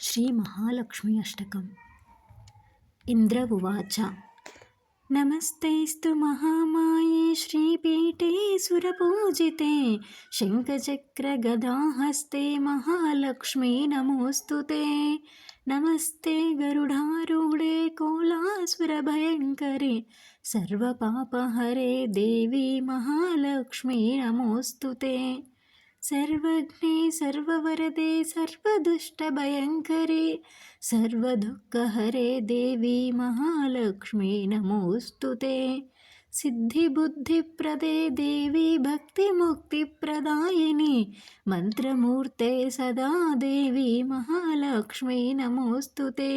श्रीमहालक्ष्मी अष्टकम् इन्द्र उवाच नमस्तेऽस्तु महामाये श्रीपीठे सुरपूजिते शङ्खचक्रगदाहस्ते महालक्ष्मी नमोऽस्तु ते नमस्ते गरुडारूढे कोलासुरभयङ्करे सर्वपापहरे देवी महालक्ष्मी नमोऽस्तु ते सर्वज्ञे सर्ववरदे सर्वदुष्टभयङ्करे सर्वदुःखहरे देवी महालक्ष्मी नमोऽस्तु ते सिद्धिबुद्धिप्रदे देवी भक्तिमुक्तिप्रदायिनि मन्त्रमूर्ते सदा देवी महालक्ष्मी नमोऽस्तु ते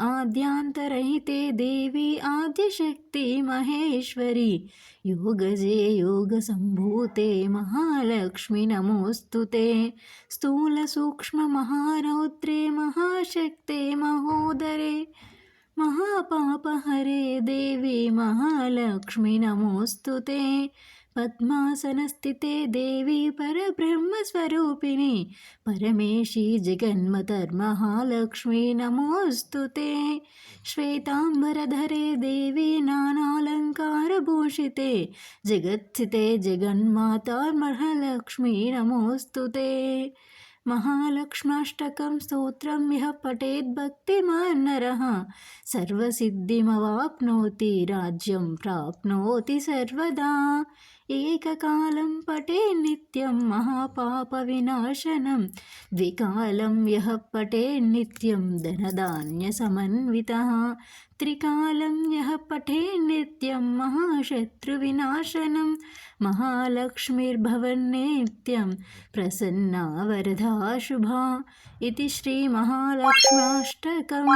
आद्यान्तरहिते देवी आद्यशक्ति महेश्वरी। योगजे योगसम्भूते महालक्ष्मि नमोऽस्तु ते। स्थूलसूक्ष्ममहारौद्रे महाशक्ते महोदरे। महापापहरे देवी महालक्ष्मि नमोऽस्तु ते पद्मासनस्थिते देवी परब्रह्मस्वरूपिणि परमेशी जगन्मतर्महालक्ष्मी नमोऽस्तु ते श्वेताम्बरधरे देवी नानालङ्कारभूषिते जगत्स्थिते जगन्माता महालक्ष्मी नमोऽस्तु ते महालक्ष्माष्टकं स्तोत्रं यः पठेद्भक्तिमान् नरः सर्वसिद्धिमवाप्नोति राज्यं प्राप्नोति सर्वदा एककालं पटे नित्यं महापापविनाशनं द्विकालं यः पटे नित्यं धनधान्यसमन्वितः त्रिकालं यः पठे नित्यं महाशत्रुविनाशनं महालक्ष्मीर्भवन्नित्यं प्रसन्ना वरदा शुभा इति श्रीमहालक्ष्म्याष्टकम्